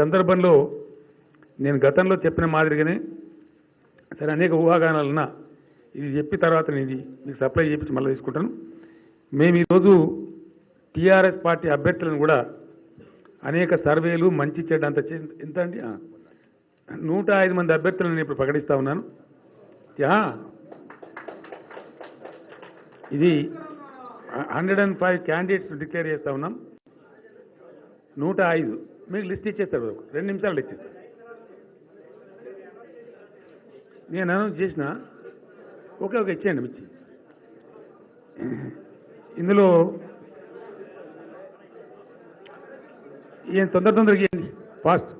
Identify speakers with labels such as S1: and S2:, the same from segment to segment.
S1: సందర్భంలో నేను గతంలో చెప్పిన మాదిరిగానే సరే అనేక ఊహాగానాలున్నా. ఇది చెప్పి తర్వాత నేను ఇది మీకు సప్లై చేయించి మళ్ళీ తీసుకుంటాను. మేము ఈరోజు టీఆర్ఎస్ పార్టీ అభ్యర్థులను కూడా అనేక సర్వేలు మంచి చెడ్డ అంత ఎంత అండి? నూట ఐదు మంది అభ్యర్థులను నేను ఇప్పుడు ప్రకటిస్తా ఉన్నాను. యా. ఇది hundred and five candidates declare చేస్తా ఉన్నాం. నూట ఐదు. మీకు లిస్ట్ ఇచ్చేస్తారు రెండు నిమిషాలు ఇచ్చేస్తారు నేను అనౌన్స్ చేసిన. ఓకే ఓకే ఇచ్చేయండి మిచ్చి ఇందులో ఏం తొందర తొందరగా ఇవ్వండి ఫాస్ట్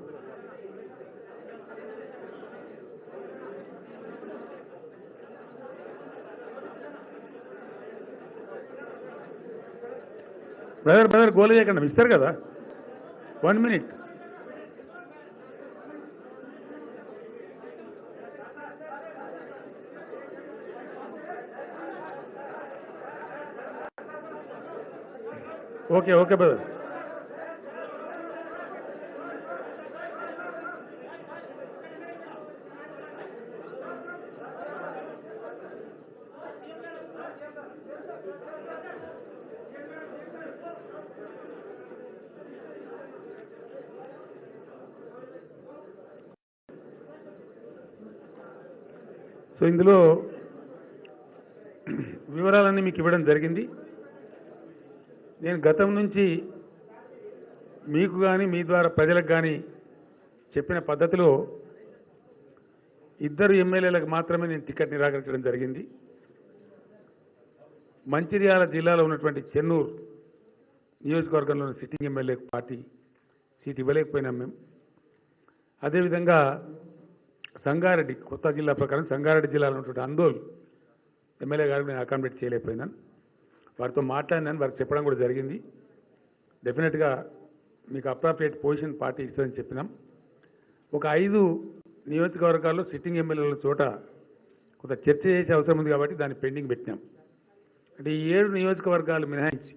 S1: బ్రదర్ బ్రదర్ గోలు చేయకండి ఇస్తారు కదా. One minute okay okay brother so ఇందులో వివరాలన్నీ మీకు ఇవ్వడం జరిగింది. నేను గతం నుంచి మీకు కానీ మీ ద్వారా ప్రజలకు కానీ చెప్పిన పద్ధతిలో ఇద్దరు ఎమ్మెల్యేలకు మాత్రమే నేను టికెట్ నిరాకరించడం జరిగింది. మంచిర్యాల జిల్లాలో ఉన్నటువంటి చెన్నూరు నియోజకవర్గంలోని సిట్టింగ్ ఎమ్మెల్యే పార్టీ సీట్ ఇవ్వలేకపోయినాం మేము. అదేవిధంగా సంగారెడ్డి కొత్త జిల్లా ప్రకారం సంగారెడ్డి జిల్లాలో ఉన్నటువంటి అందోల్ ఎమ్మెల్యే గారికి నేను అకామిడేట్ చేయలేకపోయినాను. వారితో మాట్లాడినాను వారికి చెప్పడం కూడా జరిగింది. డెఫినెట్గా మీకు అప్రాప్రియేట్ పొజిషన్ పార్టీ ఇస్తుందని చెప్పినాం. ఒక ఐదు నియోజకవర్గాల్లో సిట్టింగ్ ఎమ్మెల్యేల చోట కొంత చర్చ చేసే అవసరం ఉంది కాబట్టి దాన్ని పెండింగ్ పెట్టినాం. అంటే ఈ ఏడు నియోజకవర్గాలు మినహాయించి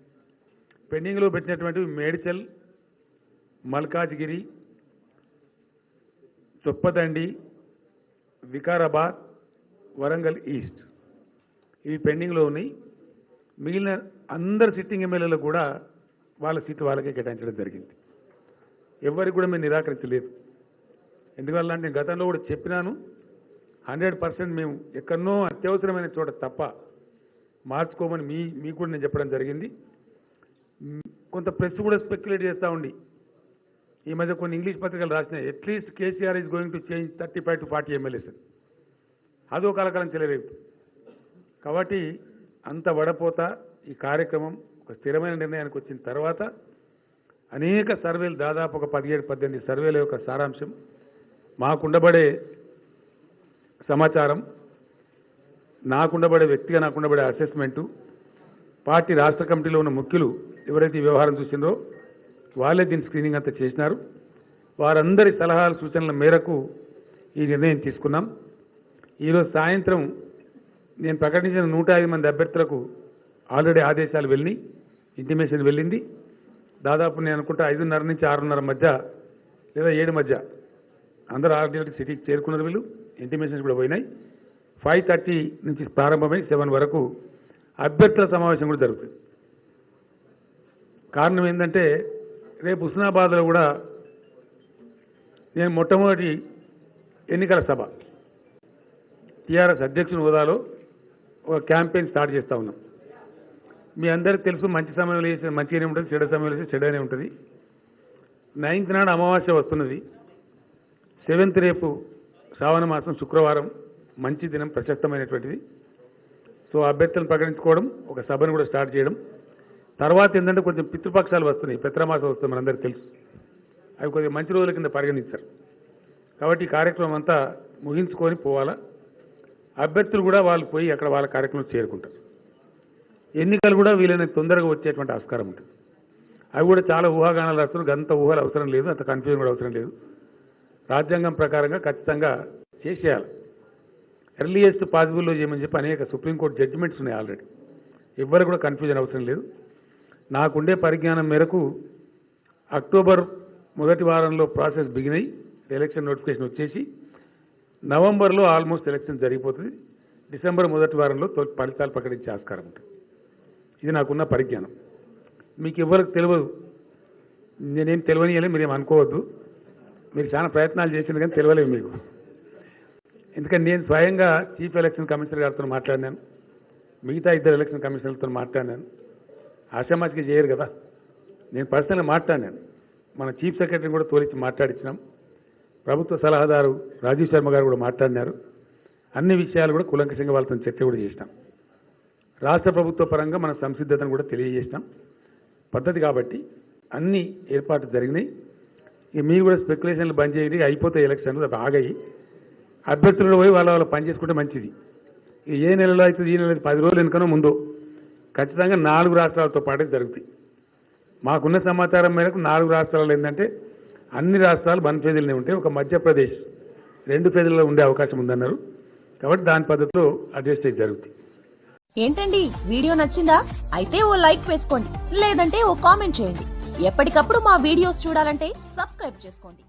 S1: పెండింగ్లో పెట్టినటువంటివి మేడ్చల్ మల్కాజ్గిరి చొప్పదండి వికారాబాద్ వరంగల్ ఈస్ట్. ఇవి పెండింగ్లో ఉన్నాయి. మిగిలిన అందరు సిట్టింగ్ ఎమ్మెల్యేలు కూడా వాళ్ళ సీటు వాళ్ళకే కేటాయించడం జరిగింది. ఎవరికి కూడా మేము నిరాకరించలేదు. ఎందువల్ల అంటే నేను గతంలో కూడా చెప్పినాను హండ్రెడ్ పర్సెంట్ మేము ఎక్కడనో అత్యవసరమైన చోట తప్ప మార్చుకోమని మీ మీకు కూడా నేను చెప్పడం జరిగింది. కొంత ప్రెస్ కూడా స్పెక్యులేట్ చేస్తూ ఉండి ఈ మధ్య కొన్ని ఇంగ్లీష్ పత్రికలు రాసినాయి. At least KCR is going to change thirty five to forty MLAs అదో కలకలం చెలరేపు కాబట్టి అంత వడపోత ఈ కార్యక్రమం ఒక స్థిరమైన నిర్ణయానికి వచ్చిన తర్వాత అనేక సర్వేలు దాదాపు ఒక పదిహేడు పద్దెనిమిది సర్వేల యొక్క సారాంశం మాకుండబడే సమాచారం నాకుండబడే వ్యక్తిగా నాకుండబడే అసెస్మెంటు పార్టీ రాష్ట్ర కమిటీలో ఉన్న ముఖ్యులు ఎవరైతే ఈ వ్యవహారం చూసిందో వాళ్ళే దీని స్క్రీనింగ్ అంతా చేసినారు. వారందరి సలహాల సూచనల మేరకు ఈ నిర్ణయం తీసుకున్నాం. ఈరోజు సాయంత్రం నేను ప్రకటించిన నూట ఐదు మంది అభ్యర్థులకు ఆల్రెడీ ఆదేశాలు వెళ్ళినాయి. ఇంటిమేషన్ వెళ్ళింది. దాదాపు నేను అనుకుంటా ఐదున్నర నుంచి ఆరున్నర మధ్య లేదా ఏడు మధ్య అందరూ ఆరు సిటీకి చేరుకున్నారు వీళ్ళు. ఇంటిమేషన్స్ కూడా పోయినాయి. ఫైవ్ థర్టీ నుంచి ప్రారంభమై సెవెన్ వరకు అభ్యర్థుల సమావేశం కూడా జరుగుతుంది. కారణం ఏంటంటే రేపు హుస్నాబాద్లో కూడా నేను మొట్టమొదటి ఎన్నికల సభ. టీఆర్ఎస్ అధ్యక్షుని హోదాలో ఒక క్యాంపెయిన్ స్టార్ట్ చేస్తూ ఉన్నాం. మీ అందరికీ తెలుసు మంచి సమయంలో చేసిన మంచిగానే ఉంటుంది చెడు సమయంలో చేస్తే చెడనే ఉంటుంది. నైన్త్ నాడు అమావాస్య వస్తున్నది. సెవెంత్ రేపు శ్రావణ మాసం శుక్రవారం మంచి దినం ప్రశస్తమైనటువంటిది. సో అభ్యర్థులను ప్రకటించుకోవడం ఒక సభను కూడా స్టార్ట్ చేయడం తర్వాత ఏంటంటే కొంచెం పితృపక్షాలు వస్తున్నాయి. పిత్రమాసం వస్తుంది మనందరికీ తెలుసు. అవి కొద్దిగా మంచి రోజుల కింద పరిగణించారు కాబట్టి ఈ కార్యక్రమం అంతా ముగించుకొని పోవాలా? అభ్యర్థులు కూడా వాళ్ళు పోయి అక్కడ వాళ్ళ కార్యక్రమం చేరుకుంటారు. ఎన్నికలు కూడా వీలైన తొందరగా వచ్చేటువంటి ఆస్కారం ఉంటుంది. అవి కూడా చాలా ఊహాగానాలు రాస్తున్నారు. అంత ఊహలు అవసరం లేదు అంత కన్ఫ్యూజన్ కూడా అవసరం లేదు. రాజ్యాంగం ప్రకారంగా ఖచ్చితంగా చేసేయాలి. ఎర్లియెస్ట్ పాసిబుల్లో చేయమని చెప్పి అనేక సుప్రీంకోర్టు జడ్జిమెంట్స్ ఉన్నాయి ఆల్రెడీ. ఎవ్వరు కూడా కన్ఫ్యూజన్ అవసరం లేదు. నాకుండే పరిజ్ఞానం మేరకు అక్టోబర్ మొదటి వారంలో ప్రాసెస్ బిగినై ఎలక్షన్ నోటిఫికేషన్ వచ్చేసి నవంబర్లో ఆల్మోస్ట్ ఎలక్షన్ జరిగిపోతుంది. డిసెంబర్ మొదటి వారంలో ఫలితాలు ప్రకటించే ఆస్కారం ఉంటుంది. ఇది నాకున్న పరిజ్ఞానం. మీకు ఎవరికి తెలియదు. నేనేం తెలియనియలే మీరేం అనుకోవద్దు. మీరు చాలా ప్రయత్నాలు చేసింది కానీ తెలియలేదు మీకు. ఎందుకంటే నేను స్వయంగా చీఫ్ ఎలక్షన్ కమిషనర్ గారితో మాట్లాడినాను. మిగతా ఇద్దరు ఎలక్షన్ కమిషనర్లతో మాట్లాడినాను. ఆశామాసికి చేయరు కదా. నేను పర్సనల్గా మాట్లాడినాను మన చీఫ్ సెక్రటరీని కూడా తోలిచ్చి మాట్లాడించినాం ప్రభుత్వ సలహాదారు రాజీవ్ శర్మ గారు కూడా మాట్లాడినారు. అన్ని విషయాలు కూడా కులంకషంగా వాళ్ళతో చర్చ కూడా చేసినాం. రాష్ట్ర ప్రభుత్వ పరంగా మన సంసిద్ధతను కూడా తెలియజేసినాం. పద్ధతి కాబట్టి అన్ని ఏర్పాట్లు జరిగినాయి. మీరు కూడా స్పెక్యులేషన్లు బంద్ చేయండి అయిపోతాయి ఎలక్షన్లు అది ఆగాయి. అభ్యర్థులు పోయి వాళ్ళ వాళ్ళ పని చేసుకుంటే మంచిది. ఏ నెలలో అవుతుంది ఈ నెల పది రోజులు వెనుకనో ముందో. ఖచ్చితంగా నాలుగు రాష్ట్రాలతో పాటే జరుగుతాయి. మాకున్న సమాచారం మేరకు నాలుగు రాష్ట్రాలు ఏంటంటే అన్ని రాష్ట్రాలు వన్ ఫేజీలనే ఉంటాయి. ఒక మధ్యప్రదేశ్ రెండు ఫేజీల్లో ఉండే అవకాశం ఉందన్నారు. కాబట్టి దాని పద్ధతిలో అడ్జస్ట్ అయ్యి జరుగుతాయి.
S2: ఏంటండి? వీడియో నచ్చిందా? అయితే ఓ లైక్ వేసుకోండి. లేదంటే ఓ కామెంట్ చేయండి. ఎప్పటికప్పుడు మా వీడియోస్ చూడాలంటే సబ్స్క్రైబ్ చేసుకోండి.